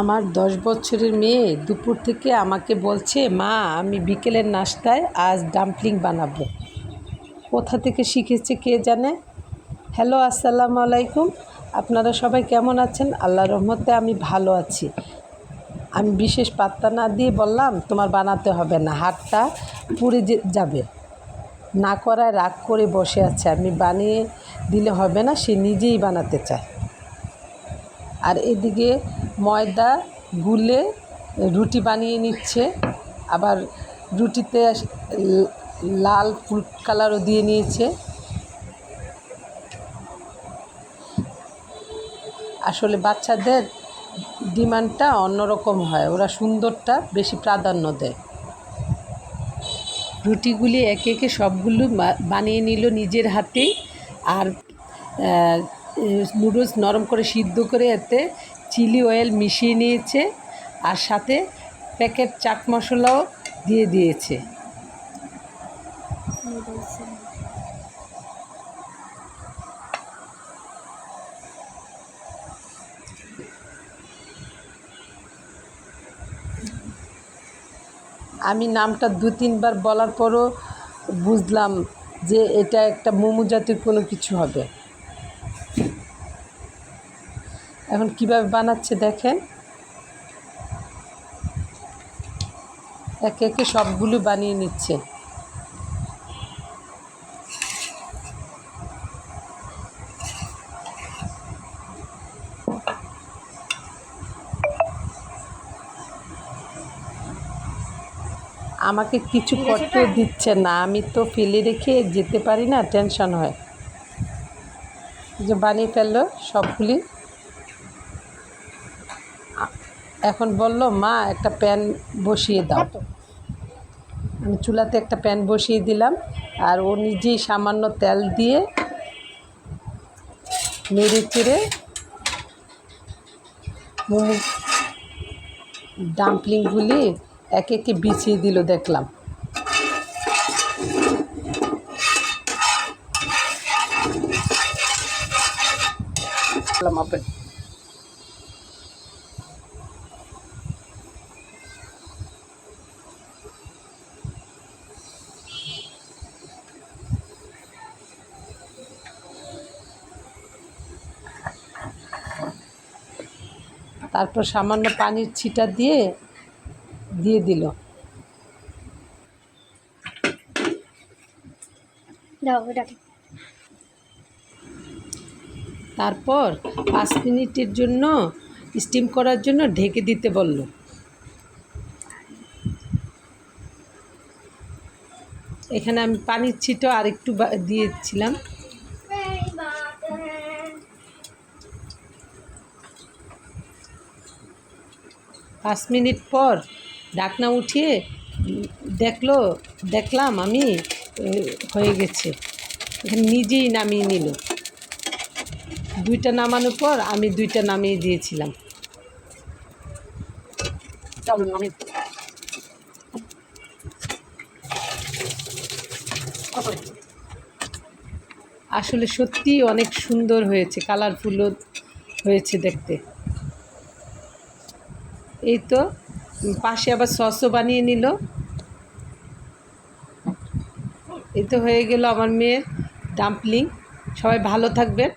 আমার দশ বছরের মেয়ে দুপুর থেকে আমাকে বলছে, মা, আমি বিকেলের নাস্তায় আজ ডাম্পলিং বানাবো। কোথা থেকে শিখেছে কে জানে? হ্যালো, আসসালামু আলাইকুম। আপনারা সবাই কেমন আছেন? আল্লাহ রহমতে আমি ভালো আছি। আমি বিশেষ পাত্তা না দিয়ে বললাম, তোমার বানাতে হবে না, হাতটা পুড়ে যাবে। না করায় রাগ করে বসে আছে। আমি বানিয়ে দিলে হবে না, সে নিজেই বানাতে চায়। আর এদিকে ময়দা গুলে রুটি বানিয়ে নিচ্ছে। আবার রুটিতে লাল ফুড কালারও দিয়ে নিয়েছে। আসলে বাচ্চাদের ডিমান্ডটা অন্যরকম হয়, ওরা সুন্দরটা বেশি প্রাধান্য দেয়। রুটিগুলি একে একে সবগুলো বানিয়ে নিল নিজের হাতেই। আর নুডলস নরম করে সিদ্ধ করে এতে চিলি অয়েল মিশিয়ে নিয়েছে আর সাথে প্যাকেট চাট মশলাও দিয়ে দিয়েছে। আমি নামটা দু তিনবার বলার পরও বুঝলাম যে এটা একটা মোমো জাতীয় কোনো কিছু হবে। এখন কীভাবে বানাচ্ছে দেখেন। একে একে সবগুলো বানিয়ে নিচ্ছে। আমাকে কিছু করতেও দিচ্ছে না আমি তো ফেলে রেখে যেতে পারি না টেনশন হয়। যে বানিয়ে ফেলল সবগুলি। এখন বলল মা একটা প্যান বসিয়ে দাও। আমি চুলাতে একটা প্যান বসিয়ে দিলাম আর ও নিজেই সামান্য তেল দিয়ে নেড়ে চেড়ে মোমো ডাম্পলিংগুলি একে একে বিছিয়ে দিল দেখলাম। আপেল তারপর সামান্য পানির ছিটা দিয়ে দিয়ে দিল। তারপর পাঁচ মিনিটের জন্য স্টিম করার জন্য ঢেকে দিতে বলল। এখানে আমি পানির ছিটো আর একটু বা- দিয়েছিলাম। পাঁচ মিনিট পর ঢাকনা উঠিয়ে দেখল, দেখলাম আমি হয়ে গেছে। নিজেই নামিয়ে নিল। দুইটা নামানোর পর আমি দুইটা নামিয়ে দিয়েছিলাম। আসলে সত্যিই অনেক সুন্দর হয়েছে, কালারফুলও হয়েছে দেখতে। এই তো, পাশে আবার সসও বানিয়ে নিল। এই তো হয়ে গেল আমার মেয়ের ডাম্পলিং। সবাই ভালো থাকবেন।